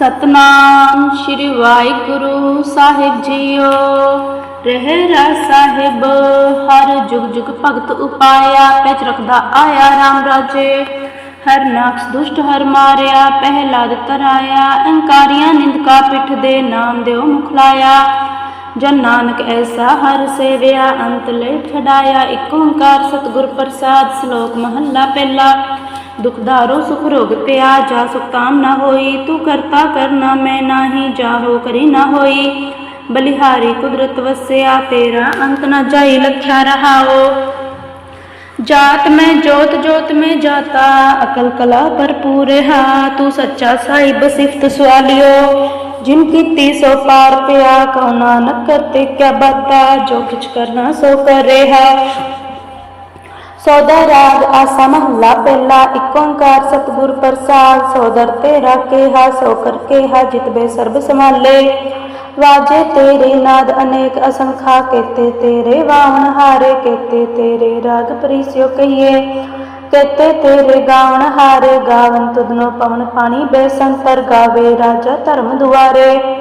ਸਤਨਾਮ ਸ੍ਰੀ ਵਾਹਿਗੁਰੂ ਸਾਹਿਬ ਜੀਓ। ਰਹਿ ਸਾਹਿਬ, ਹਰ ਜੁਗ ਜੁਗ ਭਗਤ ਉਪਾਇਆ, ਪੈਚ ਰਖਦਾ ਆਇਆ RAM ਰਾਜੇ। ਹਰ ਨਾਕਸ ਦੁਸ਼ਟ ਹਰ ਮਾਰਿਆ, ਪਹਿਲਾਦ ਤਰਾਇਆ, ਅਹੰਕਾਰੀਆਂ ਨਿੰਦਕਾ ਪਿੱਠ ਦੇ ਨਾਮ ਦਿਓ ਮੁਖ ਲਾਇਆ। ਜਨ ਨਾਨਕ ਐਸਾ ਹਰ ਸੇਵਿਆ, ਅੰਤ ਲੈ ਛਡਾਇਆ, ਇੱਕ ਓੰਕਾਰ ਸਤਿਗੁਰ ਪ੍ਰਸਾਦ, ਸ਼ਲੋਕ ਮਹੱਲਾ ਪਹਿਲਾ। ਦੁਖਦਾਰੋ ਸੁਖ ਰੋਗ ਪਿਆ, ਜਾ ਸੁਖ ਕਾਮ ਨਾ ਹੋਈ, ਤੂੰ ਕਰਤਾ ਕਰਨਾ ਮੈਂ ਨਾਹੀ ਜਾਹੋ ਕਰੀ ਨਾ ਹੋਈ। ਬਲਿਹਾਰੀ ਕੁਦਰਤ ਵਸਿਆ, ਤੇਰਾ ਅੰਤ ਨਾ ਜਾਈ, ਲਖਿਆ ਰਹਾਓ। ਜਾਤ ਮੈਂ, ਜੋਤ ਜੋਤ ਮੈਂ ਜਾਤਾ, ਅਕਲ ਕਲਾ ਭਰਪੂਰ ਹੈ ਤੂੰ ਸੱਚਾ ਸਾਹਿਬ ਸਿਫਤ ਸਵਾਲਿਓ। ਜਿਨ ਕੀਤੀ ਸੋ ਪਾਰ ਪਿਆ, ਕਉ ਨਾਨਕ ਕਰਤੇ ਕਿਆ ਬਾਤਾ, ਜੋ ਕਿਛ ਕਰਨਾ ਸੋ ਕਰ ਰਿਹਾ। ਸੋਦਾ ਰਾਗ ਆਸਾ ਮਹੱਲਾ ਪਹਿਲਾ, ਇੱਕ ਓੰਕਾਰ ਸਤਿਗੁਰ ਪ੍ਰਸਾਦ, ਸੋਦਰ ਤੇਰਾ ਕੇਹਾ, ਸੋ ਕਰ ਕੇਹਾ ਜਿਤਬੇ ਸਰਬ ਸੰਭਾਲੇ। ਵਾਜੇ ਤੇਰੇ ਨਾਦ ਅਨੇਕ ਅਸੰਖਾ ਕੇਤੇ ਤੇਰੇ ਵਾਵਣ ਹਾਰੇ ਕੇਤੇ ਤੇਰੇ ਰਾਗ ਪ੍ਰੀਸਿਓ ਕਹੀਏ। ਕੇਤੇ ਤੇਰੇ ਗਾਵਣ ਹਾਰੇ, ਗਾਵਨ ਤੁਧਨੋ ਪਵਨ ਪਾਣੀ, ਬੇਸੰਤਰ ਗਾਵੇ ਰਾਜਾ ਧਰਮ ਦੁਆਰੇ।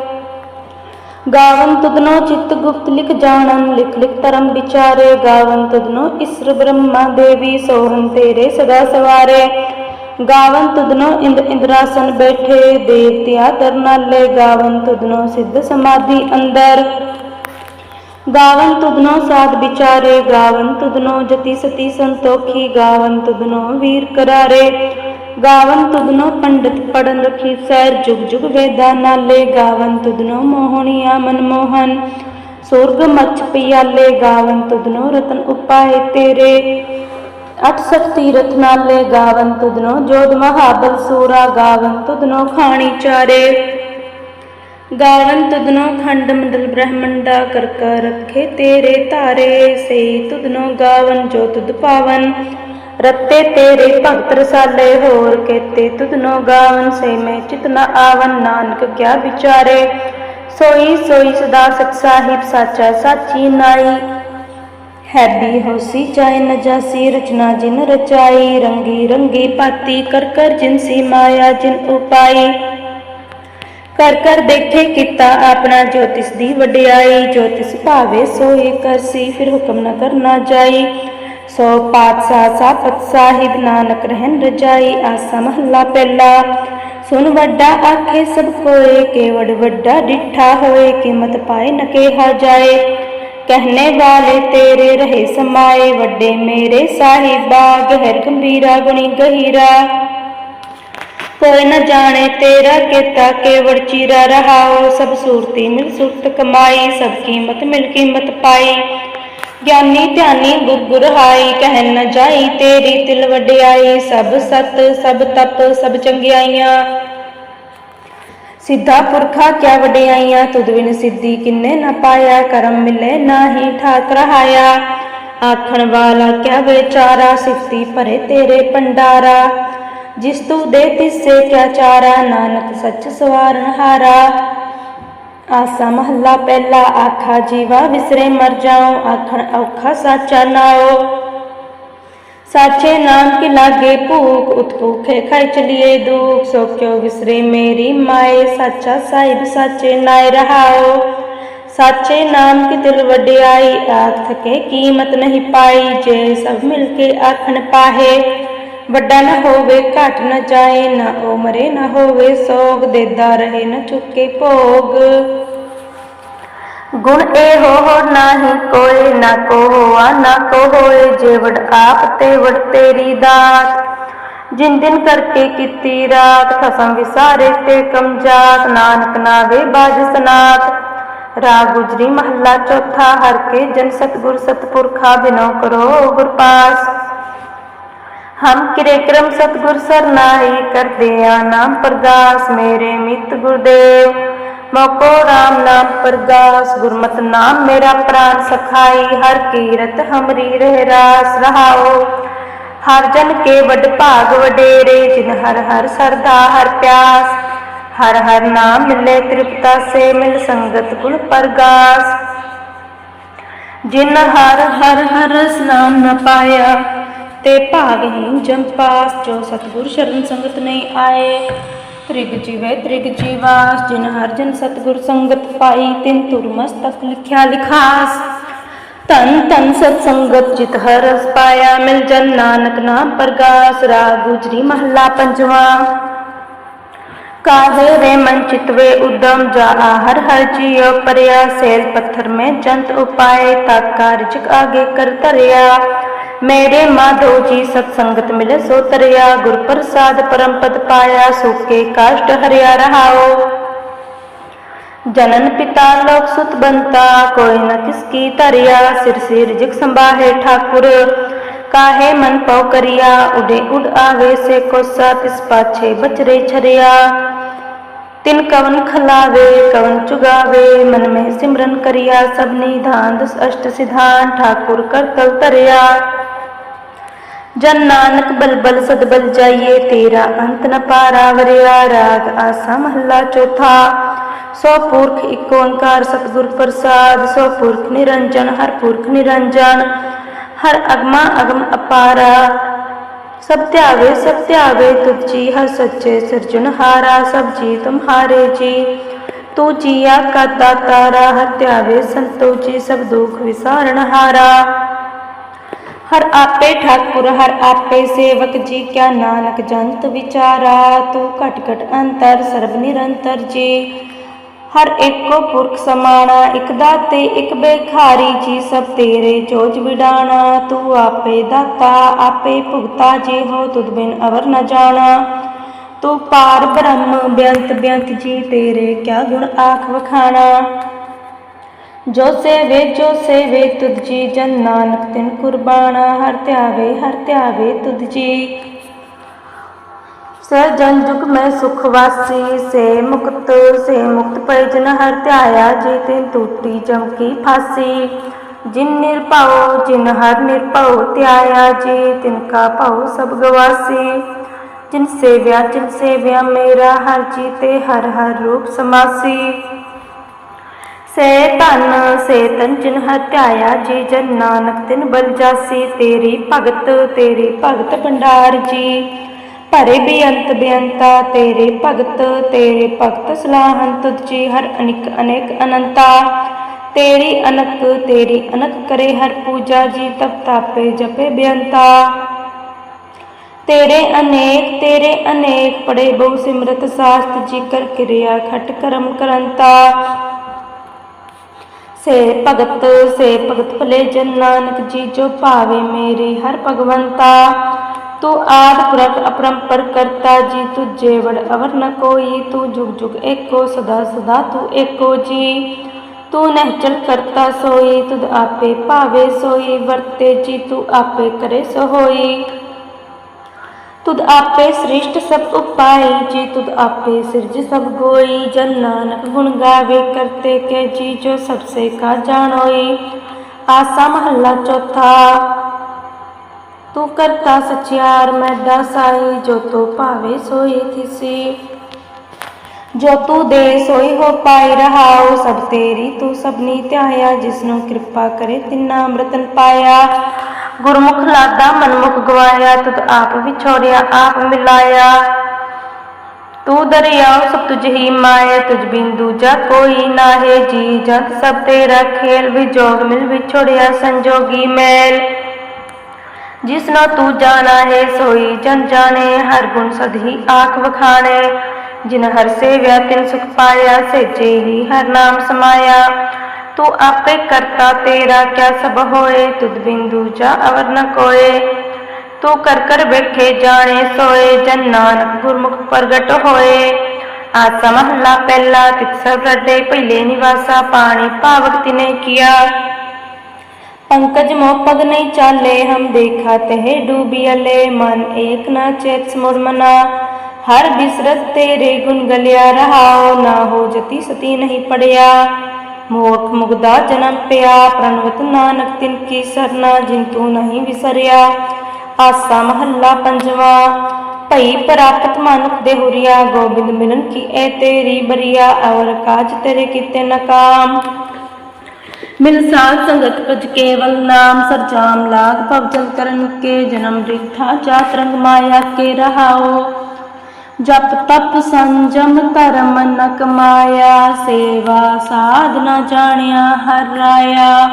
ਗਾਵਨ ਤੁਧਨੋ ਚਿੱਤ ਗੁਪਤ ਲਿਖ ਜਾਣਨ, ਲਿਖ ਲਿਖ ਧਰਮ ਵਿਚਾਰੇ। ਗਾਵਨ ਤੁਧਨੋ ਇਸਰ ਬ੍ਰਹਮਾ ਦੇਵੀ ਸੋਹਨ ਤੇਰੇ ਸਦਾ ਸਵਾਰੇ। ਗਾਵਨ ਤੁਧਨੋ ਇੰਦ ਇੰਦਰਾਸਨ ਬੈਠੇ, ਦੇਵਤਿਆ ਤਰਨਾਲੇ। ਗਾਵਨ ਤੁਧਨੋ ਸਿੱਧ ਸਮਾਧੀ ਅੰਦਰ। ਗਾਵਨ ਤੁਧਨੋ ਸਾਧ ਵਿਚਾਰੇ। ਗਾਵਨ ਤੁਧਨੋ ਜਤੀ ਸਤੀ ਸੰਤੋਖੀ। ਗਾਵਨ ਤੁਧਨੋ ਵੀਰ ਕਰਾਰੇ। ਗਾਵਨ ਤੁਧਨੋ ਪੰਡਤ ਪੜਨ ਰਖੀ ਸੈਰ ਜੁਗ ਜੁਗ ਵੇਦਾ ਨਾਲੇ, ਗਾਵਨ ਤੁਧਨੋ ਮੋਹਣੀਆ ਮਨਮੋਹਨ ਸੁਰਗ ਮਚ ਪਿਆਲੇ, ਗਾਵਨ ਤੁਧਨੋ ਰਤਨ ਉਪਾਏ ਤੇਰੇ। ਅਠ ਸਖਤੀ ਰਥ ਨਾਲੇ, ਗਾਵਨ ਤੁਧਨੋ ਜੋਧ ਮਹਾਬਲ ਸੂਰਾ, ਗਾਵਨ ਤੁਧਨੋ ਖਾਣੀ ਚਾਰੇ। ਗਾਵਨ ਤੁਧਨੋ ਖੰਡ ਮੰਡਲ ਬ੍ਰਹਮੰਡਾ ਕਰ ਕਰ ਰੱਖੇ ਤੇਰੇ ਧਾਰੇ। ਸੇ ਤੁਧਨੋ ਗਾਵਨ ਜੋ ਤੁਧ ਪਾਵਨ। ਰੱਤੇ ਤੇਰੇ ਭਗਤ ਰਸਾਲੇ ਹੋਰ ਕੇਤੇ ਤੁਧਨੋ ਗਾਵਨ ਸੇ ਮੈਂ ਚਿਤ ਨ ਆਵਨ ਨਾਨਕ ਕਿਆ ਵਿਚਾਰੇ ਸੋਈ ਸੋਈ ਸਦਾ ਸਚ ਸਾਹਿਬ ਸਾਚਾ ਸਾਚੀ ਨਾਈ ਹੈਬੀ ਹੋਸੀ ਚਾਹੇ ਨ ਜਾਸੀ ਰਚਨਾ ਜਿਨ ਰਚਾਈ ਰੰਗੀ ਰੰਗੀ ਪਾਤੀ ਕਰ ਕਰ ਜਿਨਸੀ ਮਾਇਆ ਜਿਨ ਉਪਾਈ ਕਰ ਕਰ ਦੇਖੇ ਕੀਤਾ ਆਪਣਾ ਜੋਤਿਸ ਦੀ ਵਡਿਆਈ ਜੋਤਿਸ ਭਾਵੇ ਸੋਈ ਕਰਸੀ ਫਿਰ ਹੁਕਮ ਨ ਕਰਨਾ ਜਾਈ ਸੋ ਪਾਤਸ਼ਾਹ ਸਾਪਤ ਸਾਹਿਬ ਨਾਨਕ ਰਹਿਣ ਰਜਾਈ, ਆਸਾ ਮਹੱਲਾ ਪਹਿਲਾ। ਸੁਨ ਵੱਡਾ ਆਖੇ, ਸਭ ਕੋਏ ਕੇਵੜ ਵੱਡਾ ਡਿੱਠਾ ਹੋਏ, ਕੀਮਤ ਪਾਏ ਨ ਕਿਹਾ ਜਾਏ। ਕਹਨੇ ਵਾਲੇ ਤੇਰੇ ਰਹੇ ਸਮਾਏ, ਵੱਡੇ ਮੇਰੇ ਸਾਹਿਬਾ, ਗਹਿਰ ਗੰਭੀਰਾ ਗੁਣੀ ਗਹਿਰਾ। ਕੋਈ ਨ ਜਾਣੇ ਤੇਰਾ ਕੀਤਾ, ਕੇਵੜ ਚੀਰਾ ਰਹਾਓ ਸਭ ਸੂਰਤੀ ਮਿਲ ਸੁਰਤ ਕਮਾਈ, ਸਭ ਕੀਮਤ ਮਿਲ ਕੀਮਤ ਪਾਈ। ਗਿਆਨੀ ਧਿਆਨੀ ਗੁਰ ਹਾਈ ਨ ਜਾਈ ਤੇਰੀ ਤਿਲ ਵਡਿਆਈ, ਸਭ ਸਤ, ਸਭ ਤਪ, ਸਭ ਚੰਗਿਆਈਆਂ। ਸਿੱਧਾ ਪੁਰਖਾ ਕਿਆ ਵਡਿਆਈਆਂ, ਤੁਧ ਬਿਨ ਸਿੱਧੀ ਕਿੰਨੇ ਨਾ ਪਾਇਆ, ਕਰਮ ਮਿਲੇ ਨਾਹੀ ਠਾਕ ਰਹਾਇਆ ਆਖਣ ਵਾਲਾ ਕਿਆ ਵਿਚਾਰਾ, ਸਿਫਤੀ ਭਰੇ ਤੇਰੇ ਪੰਡਾਰਾ ਜਿਸ ਤੂੰ ਦੇ ਤਿਸੇ ਕਿਆ ਚਾਰਾ, ਨਾਨਕ ਸੱਚ ਸਵਾਰਨ ਹਾਰਾ। ਆਸਾ ਮਹੱਲਾ ਪਹਿਲਾ ਆਖਾ ਜੀਵਾ ਵਿਸਰੇ ਮਰ ਜਾਉ ਆਖਣ ਔਖਾ ਸਾਚਾ ਨਾਓ ਸਾਚੇ ਨਾਮ ਕੀ ਲਾਗੇ ਭੂਖ ਉਤ ਭੂਖੇ ਖਾਈ ਚਲੀਏ ਦੁਖ ਸੋ ਕਿਉ ਵਿਸਰੇ ਮੇਰੀ ਮਾਏ ਸਾਚਾ ਸਾਹਿਬ ਸਾਚੇ ਨਾਇ ਰਹਾਓ ਸਾਚੇ ਨਾਮ ਕੀ ਦਿਲ ਵਡਿਆਈ ਆਖ ਥਕੇ ਕੀਮਤ ਨਹੀਂ ਪਾਈ ਜੇ ਸਭ ਮਿਲ ਕੇ ਆਖਣ ਪਾਹੇ ਵੱਡਾ ਨਾ ਹੋਵੇ, ਘਟ ਨਾ ਜਾਏ, ਨਾ ਉਹ ਮਰੇ ਨਾ ਹੋਵੇ, ਸੋਗ ਦੇਦਾ ਰਹੇ ਨਾ ਚੁੱਕੇ ਭੋਗ। ਗੁਣ ਇਹੋ ਹੋ ਨਾਹੀ ਕੋਏ, ਨਾ ਕੋ ਹੋਆ ਨਾ ਕੋ ਹੋਏ ਜੇ ਆਪ ਤੇ ਵਡ ਤੇਰੀ ਦਾਤ। ਜਿਨ ਦਿਨ ਕਰਕੇ ਕੀਤੀ ਰਾਤ ਖਸਮ ਵਿਸਾਰੇ ਤੇ ਕਮਜਾਤ, ਨਾਨਕ ਨਾਵੇ ਬਾਜ ਸਨਾਤ। ਰਾਗ ਗੁਜਰੀ ਮਹੱਲਾ ਚੌਥਾ, ਹਰ ਕੇ ਜਨ ਸਤਗੁਰ ਸਤਪੁਰਖਾ ਬਿਨੋ ਕਰੋ ਗੁਰਪਾਸ। ਹਮ ਕਿਰੇ ਕਰਮ ਸਤਗੁਰ ਸਰਨਾਈ ਕਰਦੇ ਆ ਨਾਮ ਪ੍ਰਗਾਸ ਮੇਰੇ ਮਿੱਤ ਗੁਰਦੇਵ। ਮੋਕੋ ਰਾਮ ਨਾਮ ਪ੍ਰਗਾਸ, ਗੁਰਮਤਿ ਨਾਮ ਮੇਰਾ ਪ੍ਰਾਨ ਸਖਾਈ, ਹਰ ਕੀਰਤ ਹਮਰੀ ਰਹਿ ਰਾਸ ਰਹਾਓ। ਹਰ ਜਨ ਕੇ ਵਡ ਭਾਗ ਵਡੇਰੇ, ਜਿਨ ਹਰ ਹਰ ਸਰਦਾ ਹਰ ਪਿਆਸ। ਹਰ ਹਰ ਨਾਮ ਮਿਲੇ ਤ੍ਰਿਪਤਾ ਸੇ ਮਿਲ ਸੰਗਤ ਗੁਣ ਪ੍ਰਗਾਸ। ਜਿਨ ਹਰ ਹਰ ਹਰ ਰਸ ਨਾਮ ਨ ਪਾਇਆ ਤੇ ਭਾਗਹੀਨ ਜਮ ਜੋ ਸਤਿਗੁਰ ਸ਼ਰਨ ਸੰਗਤ ਨਹੀਂ ਆਏ। ਤ੍ਰਿਗ ਜੀਵੇ ਤ੍ਰਿਗ ਜੀਵਾਸ, ਜਿਨ ਹਰ ਜਨ ਸਤਗੁਰ ਸੰਗਤ ਪਾਈ, ਤਿਨ ਤੁਰ ਮਸਤਕ ਲਿਖਿਆ ਲਿਖਾਸ। ਤਨ ਤਨ ਸਤ ਸੰਗਤ ਜਿਤ ਹਰ ਪਾਇਆ, ਮਿਲ ਜਨ ਨਾਨਕ ਨਾਮ ਪ੍ਰਗਾਸ, ਰਾਗ ਗੁਜਰੀ ਮਹੱਲਾ ਪੰਜਵਾ। काहे रे मन चितवे उदम जा हर हर जियो परया, सेल पत्थर में जंत उपाय ताका रिजक आगे कर तरया। मेरे माधो जी सत्संगत मिले सो तरया। गुर प्रसाद परम पद पाया सुके काष्ट हरिया रहाओ। जनन पिता लोक सुत बनता, कोई न किसकी तरिया। सिर सिर जिग संभाहे ठाकुर, काहे मन पौ करिया। उडे उड़ आवे से कोसा पिस पाछे बचरे छरिया। तिन कवन खलावे, कवन चुगावे, मन में सिमरन करिया, सब निधान, दस अष्ट सिधान, ठाकुर कर कल तरिया। जन नानक बल बल सद बल जाइए, तेरा अंत न पारा वरिया, राग आसा महला चौथा। सौ पुरख एक ओंकार सतगुर प्रसाद, सौ पुरख निरंजन, हर पुरख निरंजन। हर अगमा अगम अपारा सब त्यावे सब तुझ जी हर सच्चे सिरजनहारा सब जी तुम्हारे जी। तू जिया का दातारा हर त्यावे, संतो जी सब दुख विसारणहारा हर। आपे ठाकुर, हर आपे सेवक जी, क्या नानक जंत विचारा। तू घट घट अंतर, सर्व निरंतर जी। ਹਰ ਇੱਕੋ ਪੁਰਖ ਸਮਾਣਾ, ਇਕ ਦਾਤੇ, ਇਕ ਬੇਖਾਰੀ ਜੀ ਸਭ ਤੇਰੇ ਚੋਜ ਵਿਡਾਣਾ। ਤੂੰ ਆਪੇ ਦਾਤਾ, ਆਪੇ ਭੁਗਤਾ, ਜੇ ਹੋ ਤੁਧ ਬਿਨ ਅਵਰ ਨ ਜਾਣਾ। ਤੂੰ ਪਾਰ ਬ੍ਰਹਮ, ਬੇਅੰਤ ਬੇਅੰਤ ਜੀ ਤੇਰੇ, ਕਿਆ ਗੁਣ ਆਖ ਵਖਾਣਾ। ਜੋ ਸੇਵੇ ਜੋ ਸੇਵੇ ਤੁਧ ਜੀ, ਜਨ ਨਾਨਕ ਤਿਨ ਕੁਰਬਾਨਾ। ਹਰ ਧਿਆਵੇ ਹਰ ਧਿਆਵੇ ਤੁਧ ਜੀ। सजन जुग में सुख वासी से मुक्त से मुक्त पै जन हर त्याया जी तिन टूटी जम की फांसी जिन निरपाओ जिन हर निरपाओ त्याया जी तिनका पाओ सब गवासी जिन सेव्या जिन सेव्या मेरा हर जीते हर हर रूप समासी ਸੇ ਧਨ ਸੇ ਤਨ ਜਿਨ ਹਤਿਆਇਆ ਜੀ ਜਨ ਨਾਨਕ ਤਿਨ ਬਲ ਜਾਸੀ ਤੇਰੀ ਭਗਤ ਤੇਰੀ ਭਗਤ ਭੰਡਾਰ ਜੀ ਭਰੇ ਬੇਅੰਤ ਬੇਅੰਤਾ, ਤੇਰੇ ਭਗਤ ਤੇਰੇ ਭਗਤ ਸਲਾਹਨ ਤੁਧ ਜੀ ਹਰ ਅਨਿਕ ਅਨੇਕ ਅਨੰਤਾ। ਤੇਰੀ ਅਨਕ ਤੇਰੀ ਅਨਕ ਕਰੇ ਹਰ ਪੂਜਾ ਜੀ, ਤਪ ਤਾਪੇ ਜਪੇ ਬੇਅੰਤਾ। ਤੇਰੇ ਅਨੇਕ ਤੇਰੇ ਅਨੇਕ ਪੜੇ ਬਹੁ ਸਿਮਰਤ ਸਾਸਤ ਜੀ ਕਰ ਕਿਰਿਆ ਖਟ ਕਰਮ ਕਰੰਤਾ। ਸੇ ਭਗਤ ਸੇ ਭਗਤ ਭਲੇ ਜਨ ਨਾਨਕ ਜੀ, ਜੋ ਭਾਵੇ ਮੇਰੇ ਹਰ ਭਗਵੰਤਾ। तो आद पुरख अपरंपर करता जी तू जेवड़, अवर न कोई तू जुग जुग एको, सदा सदा तू एको जी। तू नहचल करता सोई, तुद आपे पावे सोई, वर्ते जी तू आपे करे सोई तुद आपे सृष्ट सब उपाय जी तुद आपे सृज सब गोई। जन नानक गुण गावे करते के जी, जो सबसे का जानोई आसा महला चौथा ਤੂੰ ਕਰਤਾ ਸਚਿਆਰ, ਮੈਂ ਦਸਾਈ ਜੋ ਤੋ ਭਾਵੇ ਸੋਈ ਥਿਸੀ ਜੋ ਤੂੰ ਦੇ ਸੋਈ ਹੋ ਪਾਈ ਰਹਾਉ, ਸਭ ਤੇਰੀ ਤੂੰ ਸਭਨੀ ਧਿਆਇਆ, ਜਿਸਨੂੰ ਕਿਰਪਾ ਕਰੇ ਤਿੰਨਾ ਅੰਮ੍ਰਿਤਨ ਪਾਇਆ। ਗੁਰਮੁਖ ਲਾਦਾ ਮਨਮੁਖ ਗਵਾਇਆ ਤਤ ਆਪ ਵਿਛੋੜਿਆ, ਆਪ ਮਿਲਾਇਆ। ਤੂੰ ਦਰਿਆਉ, ਸਭ ਤੁਝ ਹੀ ਮਾਇਆ, ਤੁਝ ਬਿਨ ਦੂਜਾ ਕੋਈ ਨਾਹੀ, ਜੀ ਜਗ ਸਭ ਤੇਰਾ ਖੇਲ, ਵਿਜੋਗ ਮਿਲ ਵਿਛੋੜਿਆ ਸੰਜੋਗੀ ਮੈਲ। ਜਿਸ ਜਿਸਨੋ ਤੂੰ ਜਾਣਾ ਹੈ, ਸੋਈ ਜਨ ਜਾਣੇ, ਹਰ ਗੁਣ ਸਦ ਹੀ ਆਖ ਵਖਾਣੇ। ਜਿਨ ਹਰ ਸੇਵਿਆ, ਤਿਨ ਸੁਖ ਪਾਇਆ, ਸੇਜੇ ਹੀ ਹਰ ਨਾਮ ਸਮਾਇਆ। ਤੂੰ ਆਪੇ ਕਰਤਾ ਤੇਰਾ, ਕਿਆ ਸਭ ਹੋਏ? ਤੁਧ ਬਿੰਦੂ ਜਾ ਅਵਰ ਨ ਕੋਏ। ਤੂੰ ਕਰ ਕਰ ਵੇਖੇ ਜਾਣੇ, ਸੋਏ। ਜਨ ਨਾਨਕ ਗੁਰਮੁਖ ਪ੍ਰਗਟ ਹੋਏ। ਆਸਾ ਮਹਲਾ ਪਹਿਲਾ ਤਿਤ ਸਭ ਰੱਡੇ ਪਹਿਲੇ ਨਿਵਾਸਾ, ਪਾਣੀ ਪਾਵਕ ਤਿਨੇ ਕੀਆ। पंकज मो पग नहीं चाले, हम देखा तहे अले मन एक ना चेत मुरमना हर बिसरत तेरे गुन गलिया रहा, ना हो जती सती नहीं पड़िया। मोख मुगदा जन्म पिया, प्रणवत नानक तिन की सरना जिंतु नहीं विसरिया। आसा महला पंजवा, पई प्राप्त मानक देहुरिया, गोविंद मिलन की ए तेरी बरिया और काज तेरे किते नकाम। ਮਿਲ ਸਾਥ ਸੰਗਤ ਭਜ ਕੇਵਲ ਨਾਮ ਸਰਜਾਮ ਲਾਗ ਭਵਜਲ ਕਰਨ ਕੇ ਜਨਮ ਰਿਠਾ ਜਾਤ ਰੰਗ ਮਾਇਆ ਕੇ ਰਹਾਓ। ਜਪ ਤਪ ਸੰਜਮ ਧਰਮ ਨ ਕਮਾਇਆ, ਸੇਵਾ ਸਾਧਨਾ ਜਾਣਿਆ, ਹਰ ਰਾਇਆ।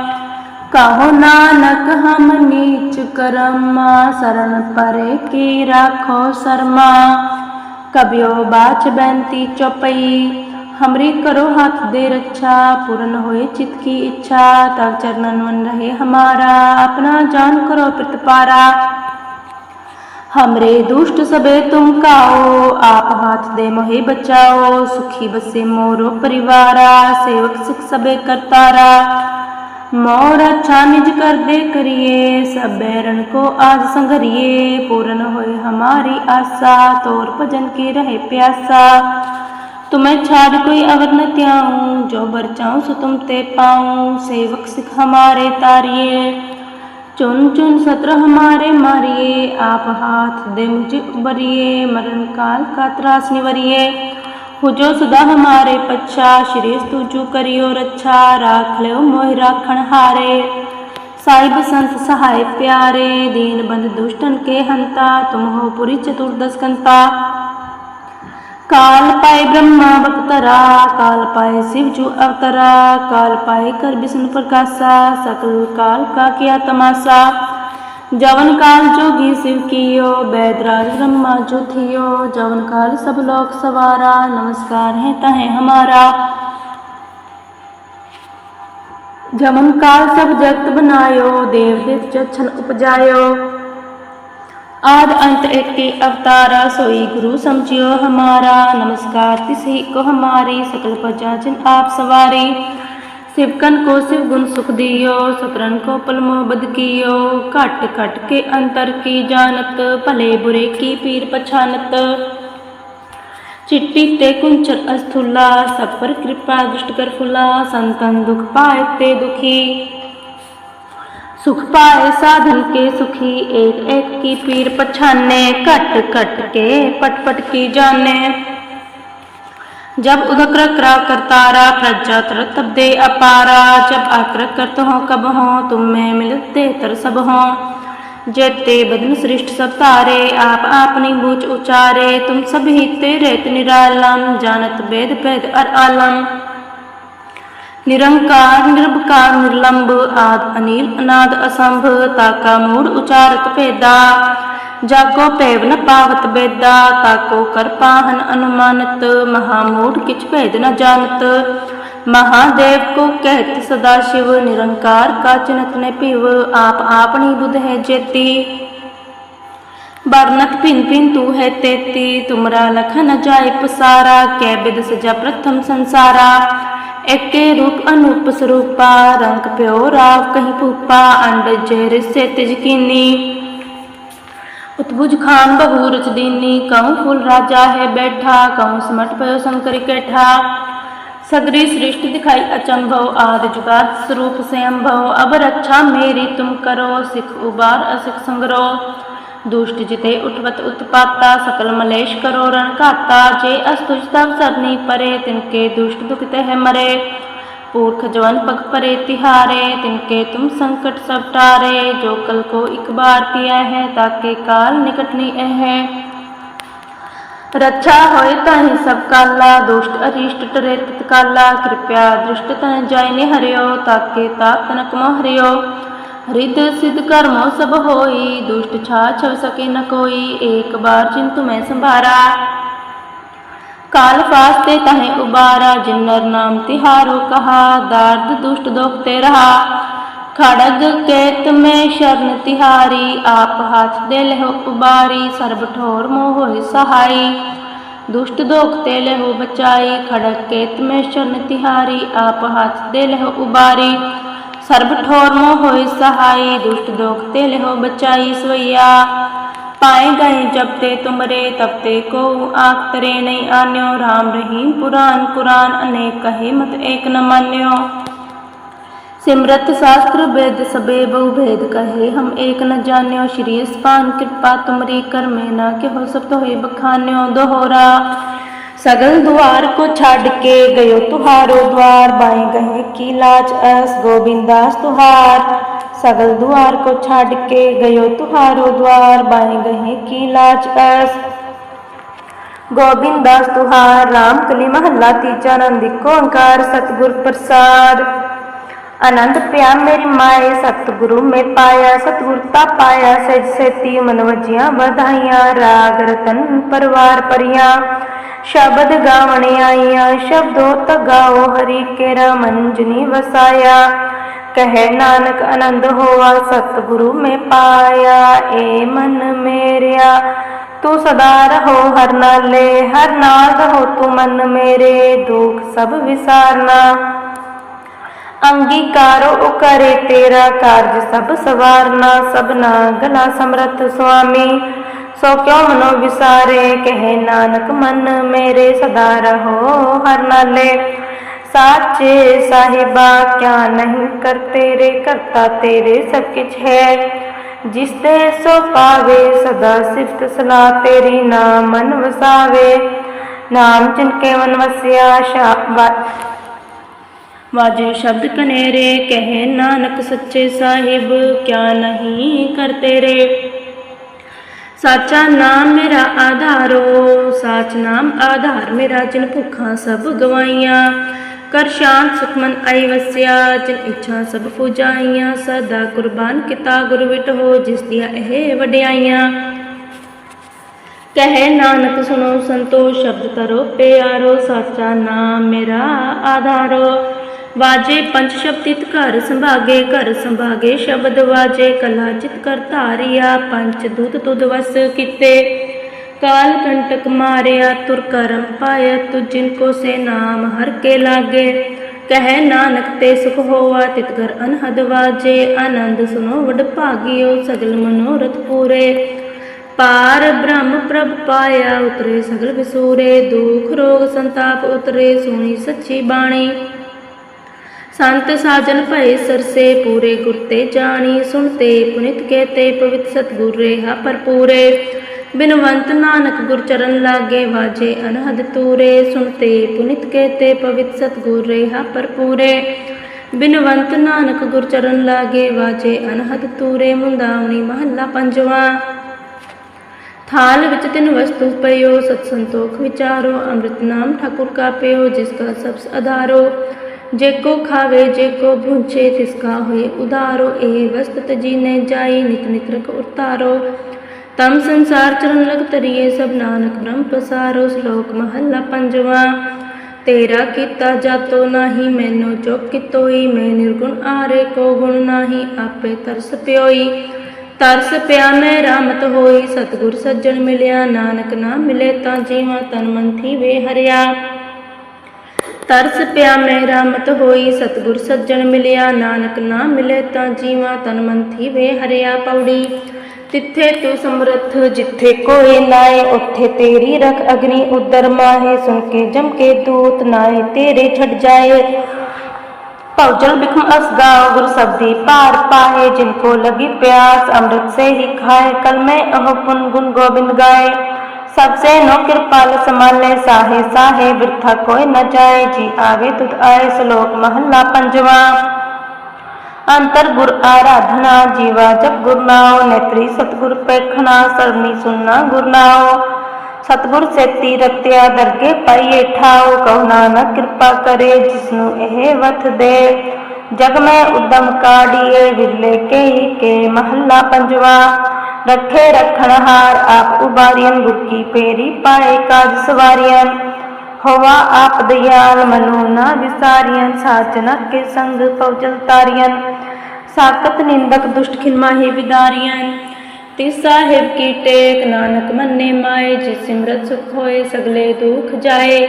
ਕਹੋ ਨਾਨਕ ਹਮ ਨੀਚ ਕਰਮਾ, ਸ਼ਰਨ ਪਰੇ ਕੀ ਰਾਖੋ ਸਰਮਾ। ਕਬਿਓ ਬਾਚ ਬੈਂਤੀ ਚੁਪਈ हमरे करो हाथ दे रक्षा, पूर्ण होए चित की इच्छा तब चरणन मन रहे हमारा, अपना जान करो प्रतिपारा हमरे दुष्ट सबे तुम काओ, आप हाथ दे मोहे बचाओ, सुखी बसे मोरो परिवारा, सेवक सिख सबे करतारा। मोर अच्छा निज कर दे करिए, सब बैरन को आज संगरिए पूर्ण होए हमारी आशा, तोर भजन की रहे प्यासा। तुम्हें छाड़ कोई अवर न त्याऊं जो बर चाऊं सो तुम ते पाऊं सेवक सिख हमारे तारिए चुन चुन सत्र हमारे मारिए आप हाथ दे मुझे उबरिए मरण काल का त्रास निवरिए हो जो सदा हमारे पच्छा श्रेष्ठ तुझु करियो रच्छा राख लो मोह राखण हारे साहिब संत सहाय प्यारे दीन बंद दुष्टन के हंता तुम हो पुरी चतुर्दश कंता काल पाए ब्रह्मा बपतरा काल पाए शिव जू अवतरा, काल पाए कर विष्णु प्रकाशा, सकल काल का किया तमाशा। जवन काल जोगी शिव कियो, बैदराज ब्रह्मा जो थियो। जवन काल सब लोक सवारा, नमस्कार है तहे हमारा। जवन काल सब जगत बनायो देव देव जछन उपजायो। आद अंत एक के अवतारा सोई गुरु समझियो हमारा नमस्कार तिसही को हमारी सकल प्रजा जिन आप सवारी शिवकन को शिव गुण सुख दियो सतरन को पलमो बद कियो घट घट के अंतर की जानत भले बुरे की पीर पछानत चिट्टी ते कुंचर अस्थुला सब पर कृपा दुष्ट कर फुला संतन दुख पाए ते दुखी सुख पाए साधन के सुखी, एक एक की पीर पछाने, कट कट के पट पट की जाने। जब उदक करा करतारा प्रजा तर तब दे अपारा। जब आकर करत हो कब हो तुम में मिलते तर सब हो। जेते बदन सृष्ट सब तारे, आप आपनी बूझ उचारे। तुम सभी तेरे निरालम, जानत वेद भेद अर आलम। ਨਿਰੰਕਾਰ, ਨਿਰਭਕਾਰ ਨਿਰਲੰਭ ਆਦ ਅਨੀਲ ਅਨਾਦ ਅਸੰਭ, ਤਾਕਾ ਮੂੜ ਉਚਾਰਤ ਭੇਦਾ। ਜਾਗੋ ਭੇਵ ਨ ਪਾਵਤ ਬੇਦਾ, ਤਾਕੋ ਕਰ ਪਾਹਨ ਅਨੁਮਾਨਤ, ਮਹਾ ਮੂੜ ਕਿਛ ਭੇਦ ਨ ਜਾਣਤ। ਮਹਾਦੇਵ ਕੋ ਕਹਿਤ ਸਦਾ ਸ਼ਿਵ, ਨਿਰੰਕਾਰ ਕਾ ਚਨਤ ਨੇ ਭਿਵ, ਆਪ ਆਪਣੀ ਬੁਧ ਹੈ ਜੇਤੀ। ਬਰਨਤ ਭਿੰਨ ਭਿੰਨ ਤੂ ਹੈ ਤੇਤੀ, ਤੁਮਰਾ ਲਖ ਨ ਜਾਏ ਪਸਾਰਾ ਕੈ ਬਿਦ ਸਜਾ ਪ੍ਰਥਮ ਸੰਸਾਰਾ। एके रूप अनूप स्वरूपा रंग प्यो राव कहीं फूपा अंड जेर से तिजकीनी उतबुज खान बहु रच दीनी कहूँ फूल राजा है बैठा कहूँ समट पयो शंकर कैठा सगरी सृष्टि दिखाई अचंभव आदि जुगाद स्वरूप से अम्भव अब रक्षा मेरी तुम करो सिख उबार असिख संगरो दुष्ट जिते उठवत उत्पाता, सकल मलेश करो रण घाता जे अस्तुज तब सरनी परे, तिनके दुष्ट दुखित है मरे। पुरख जवन पग परे तिहारे, तिनके तुम संकट सब टारे। जो कल को एक बार पिया है, ताके काल निकट नहीं है रक्षा होए ताहि सब काला, दुष्ट अरिष्ट टरे तत्काला। कृपया दृष्ट तन जाय हरियो, ताके ताप तनक मोह हरियो हृद सिद्ध कर्मो सब होई दुष्ट छा छव सके न कोई एक बार चिंतु मैं संभारा काल फास्ते तहे उबारा जिन्नर नाम तिहारो कहा दार्द दुष्ट दोखते रहा खड़ग केत में शरण तिहारी आप हाथ दे लेहो उबारी सर्ब ठोर मोह होय सहाई दुष्ट दोखते लेहो बचाई खड़ग केत में शरण तिहारी आप हाथ दे लेहो उबारी ਸਰਬ ਠੋਰ ਮੋ ਹੋਏ ਸਹਾਈ, ਦੁਸ਼ਟ ਦੋਖ ਤੇ ਲਿਹੋ ਬਚਾਈ ਸੋਇਆ ਪਾਏ ਗਏ ਜਬ ਤੇ ਤੁਮਰੇ ਤਬ ਤੇ ਕੋ ਆਖ ਤਰੇ ਨਹੀਂ ਆਨਿਓ। RAM ਰਹੀਮ ਪੁਰਾਨ ਕੁਰਾਨ ਅਨੇਕ ਕਹੇ ਮਤ ਏਕ ਨ ਮੰਨਿਓ। ਸਿਮਰਤ ਸ਼ਾਸਤਰ ਵੇਦ ਸਬੇ ਬਹੁ ਭੇਦ ਕਹੇ, ਹਮ ਏਕ ਨ ਜਾਣਿਓ। ਸ਼੍ਰੀ ਸਪਾਨ ਕਿਰਪਾ ਤੁਮਰੀ ਕਰਮੇ ਨਾ ਕਿਹੋ ਸਭ ਤੋਹੀ ਬਖਾਨਿਓ। ਦੋਹਰਾ सगल द्वार को छाड़ के गयो तुहारो द्वार बाई गहे की लाज अस गोविंदास तुहार। सगल द्वार को छाड़ के गयो तुहारो द्वार बाई गए की लाज अस गोविंदास तुहार। राम कली महला तीजा नंदिक ओंकार सतगुर प्रसाद। आनंद प्या मेरी माए, सतगुरु में पाया सतगुरता पाया, सज सती मनवजिया बधाइया, राग रतन परवार परिया। ਰਾਗ ਰਤਨ ਸ਼ਬਦ ਗਾਵਣ ਆਈਆਂ ਸ਼ਬਦੋ ਤਗਾਓ ਹਰੀ ਕੇਰਾ ਮੰਜਨੀ ਵਸਾਇਆ। ਕਹੇ ਨਾਨਕ ਆਨੰਦ ਹੋਆ, ਸਤਿਗੁਰੂ ਮੈਂ ਪਾਇਆ, ਏ ਮਨ ਮੇਰਿਆ। ਤੂੰ ਸਦਾ ਰਹੋ ਹਰ ਨਾਲੇ, ਹਰ ਨਾਲ ਰਹੋ ਤੂੰ ਮਨ ਮੇਰੇ, ਦੁੱਖ ਸਭ ਵਿਸਾਰਨਾ। ਅੰਗੀਕਾਰੋ ਉਕਰੇ ਤੇਰਾ ਕਾਰਜ ਸਭ ਸਵਾਰਨਾ, ਸਭਨਾ ਗਲਾ ਸਮਰਥ ਸੁਆਮੀ। ਸੋ ਕਿਉ ਮਨੋ ਵਿਸਾਰੇ? ਕਹੇ ਨਾਨਕ, ਮਨ ਮੇਰੇ ਸਦਾ ਰਹੋ ਹਰ ਨਾਲੇ। ਸਾਚੇ ਸਾਹਿਬਾ, ਕਿਆ ਨਹੀਂ ਕਰ ਤੇਰੇ, ਕਰਤਾ ਤੇਰੇ ਸਭ ਕਿਛ ਹੈ। ਜਿਸ ਤੇ ਸੋ ਪਾਵੇ, ਸਦਾ ਸਿਫਤ ਸਲਾ ਤੇਰੀ ਨਾਮ ਮਨ ਵਸਾਵੇ। ਨਾਮ ਚਿਨ ਕੇ ਮਨ ਵਸਿਆ ਸ਼ਾਬਾ ਵਾਜੇ ਸ਼ਬਦ ਕਨੇਰੇ। ਕਹੇ ਨਾਨਕ, ਸੱਚੇ ਸਾਹਿਬ, ਕਿਆ ਨਹੀਂ ਕਰ ਤੇਰੇ। ਸਾਚਾ ਨਾਮ ਮੇਰਾ ਆਧਾਰੋ, ਸਾਚ ਨਾਮ ਆਧਾਰ ਮੇਰਾ ਜਿਨ ਭੁੱਖਾਂ ਸਭ ਗਵਾਈਆਂ। ਕਰ ਸ਼ਾਂਤ ਸੁਖਮਨ ਆਈ ਵਸਿਆ, ਜਿਨ ਇੱਛਾ ਸਭ ਪੁਜਾਈਆਂ। ਸਦਾ ਕੁਰਬਾਨ ਕੀਤਾ ਗੁਰ ਵਿਟ ਹੋ, ਜਿਸ ਦੀਆਂ ਇਹ ਵਡਿਆਈਆਂ। ਕਹੇ ਨਾਨਕ ਸੁਣੋ ਸੰਤੋ ਸ਼ਬਦ ਕਰੋ ਪਿਆਰੋ, ਸਾਚਾ ਨਾਮ ਮੇਰਾ ਆਧਾਰੋ। ਵਾਜੇ ਪੰਜ ਸ਼ਬਦਿਤ ਘਰ ਸੰਭਾਗੇ ਘਰ ਸੰਭਾਗੇ ਸ਼ਬਦ ਵਾਜੇ ਕਲਾ ਚਿਤ ਕਰ ਧਾਰਿਆ, ਪੰਜ ਦੁੱਧ ਤੁਧ ਵਸ ਕੀਤੇ। ਕਾਲ ਕੰਟਕ ਮਾਰਿਆ, ਤੁਰ ਕਰਮ ਪਾਇਆ ਤੁ ਜਿਨ ਕੋ ਸੇ ਨਾਮ ਹਰ ਕੇ ਲਾਗੇ। ਕਹੈ ਨਾਨਕ ਤੇ ਸੁਖ ਹੋਵਾ ਤਿਤ ਘਰ ਅਨਹਦ ਵਾਜੇ। ਆਨੰਦ ਸੁਨੋ ਵਡ ਭਾਗਿਓ, ਸਗਲ ਮਨੋਰਥ ਪੂਰੇ। ਪਾਰ ਬ੍ਰਹਮ ਪ੍ਰਭ ਪਾਇਆ, ਉਤਰੇ ਸਗਲ ਵਿਸੂਰੇ ਦੁਖ ਰੋਗ ਸੰਤਾਪ ਉਤਰੇ, ਸੁਣੀ ਸੱਚੀ ਬਾਣੀ। ਸੰਤ ਸਾਜਨ ਭਏ ਸਰਸੇ ਪੂਰੇ ਗੁਰ ਤੇ ਜਾਣੀ ਸੁਣਤੇ ਪੁਨਿਤ ਕਹਤੇ ਪਵਿੱਤ ਸਤਗੁਰ ਰੇਹਾ ਭਰਪੂਰੇ। ਬਿਨਵੰਤ ਨਾਨਕ ਗੁਰ ਚਰਨ ਲਾਗੇ ਵਾਜੇ ਅਨਹਦ ਤੂਰੇ ਸੁਣਤੇ ਪੁਨਿਤ ਕਹਤੇ ਪਵਿੱਤ ਸਤਗੁਰ ਰੇਹਾ ਭਰਪੂਰੇ। ਬਿਨਵੰਤ ਨਾਨਕ ਗੁਰ ਚਰਨ ਲਾਗੇ ਵਾਜੇ ਅਨਹਦ ਤੂਰੇ ਮੁੰਦਾਵਣੀ ਮਹੱਲਾ ਪੰਜਵਾਂ। ਥਾਲ ਵਿੱਚ ਤਿੰਨ ਵਸਤੂ ਪਇਓ, ਸਤ ਸੰਤੋਖ ਵਿਚਾਰੋ, ਅੰਮ੍ਰਿਤ ਨਾਮ ਠਾਕੁਰ ਕਾ ਪਿਓ ਜਿਸ ਕਾ ਸਬਸ ਆਧਾਰੋ ਜੇ ਕੋ ਖਾਵੇ, ਜੇ ਕੋ ਭੁੰਚੇ, ਤਿਸ ਕਾ ਹੋਏ ਉਧਾਰੋ, ਇਹ ਵਸਤ ਤਜੀਨੇ ਜਾਈ ਨਿਤ ਨਿਤ ਰਖ ਉਤਾਰੋ। ਤਮ ਸੰਸਾਰ ਚਰਨ ਲਗ ਤਰੀਏ ਸਭ ਨਾਨਕ ਬ੍ਰਹਮ ਪਸਾਰੋ, ਸ਼ਲੋਕ ਮਹੱਲਾ ਪੰਜਵਾ। ਤੇਰਾ ਕੀਤਾ ਜਾਤੋ ਨਾਹੀ, ਮੈਨੂੰ ਜੋ ਕਿਤੋਈ ਮੈਂ ਨਿਰਗੁਣ ਆਰੇ ਕੋ ਗੁਣ ਨਾਹੀ, ਆਪੇ ਤਰਸ ਪਿਓਈ। ਤਰਸ ਪਿਆ ਮੈਂ, ਰਾਮਤ ਹੋਈ, ਸਤਿਗੁਰ ਸੱਜਣ ਮਿਲਿਆ, ਨਾਨਕ ਨਾ ਮਿਲੇ ਤਾਂ ਜੀਵਾਂ ਤਨ ਮਨ ਥੀਵੇ ਹਰਿਆ। ਤਰਸ ਪਿਆ ਮੈਂ ਰਾਮਤ ਹੋਈ ਸਤਗੁਰ ਸੱਜਣ ਮਿਲਿਆ, ਨਾਨਕ ਨਾ ਮਿਲੇ ਤਾਂ ਜੀਵਾ ਤਨ ਮਨ ਥੀਵੇ ਹਰਿਆ ਪੌੜੀ। ਤਿੱਥੇ ਤੂੰ ਸਮਰੱਥ ਜਿੱਥੇ ਕੋਈ ਨਾਏ ਉੱਥੇ ਤੇਰੀ ਰਖ ਅਗਨੀ ਉਦਰ ਮਾਹੇ, ਸੁਣ ਕੇ ਜਮ ਕੇ ਦੂਤ ਨਾਏ ਤੇਰੇ ਛੱਡ ਜਾਏ। ਭੌਜਲ ਬਿਖਮ ਅਸਗਾ ਗੁਰ ਸਬਦੀ ਪਾਰ ਪਾਹੇ, ਜਿਨ ਕੋ ਲਗੀ ਪਿਆਸ, ਅੰਮ੍ਰਿਤ ਸੇ ਹੀ ਖਾਏ ਕਲ ਮੈਂ ਅਹ ਪੁਨ ਗੁਣ ਗੋਬਿੰਦ ਗਾਏ। सबसे नो कृपाल समाले साहे साहे वृथा कोई न जाए। जी आवे तुद आए श्लोक महला पंजवा। अंतर गुर आराधना जीवा, जप गुरनाओ नेत्री सतगुर पैखना सरनी सुनना गुरनाओ सतगुर से तीरत्या दरके पाइये ठाओ। कहो नानक कृपा करे, जिसनु एह वथ दे। जग में उद्दम काढ़िए विरले के ही के महला पंजवा। ਰੱਖੇ ਰਖਣ ਹਾਰ ਆਪ ਉਬਾਰੀਆਂ ਗੁਰ ਪੇਰੀ ਪਾਏ ਕਾਜ ਸਵਾਰੀਆਂ। ਹਵਾ ਆਪ ਦਿਆਲ ਮਨੋ ਨਾ ਵਿਸਾਰੀਆਂ ਸਾਚਨਾ ਕੇ ਸੰਗ ਪਉਜਲ ਤਾਰੀਆਂ। ਸਾਕਤ ਨਿੰਦਕ ਦੁਸ਼ਟ ਖਿਨਮਾਹੀ ਵਿਦਾਰੀਆਂ। ਤਿਸ ਸਾਹਿਬ ਕੀ ਟੇਕ, ਨਾਨਕ ਮੰਨੇ ਮਾਏ, ਜਿਸ ਸਿਮਰਤ ਸੁਖ ਹੋਏ, ਸਗਲੇ ਦੁਖ ਜਾਏ।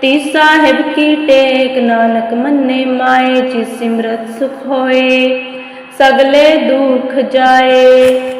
ਤਿਸ ਸਾਹਿਬ ਕੀ ਟੇਕ, ਨਾਨਕ ਮੰਨੇ ਮਾਏ, ਜਿਸ ਸਿਮਰਤ ਸੁਖ ਹੋਏ, ਸਗਲੇ ਦੁਖ ਜਾਏ।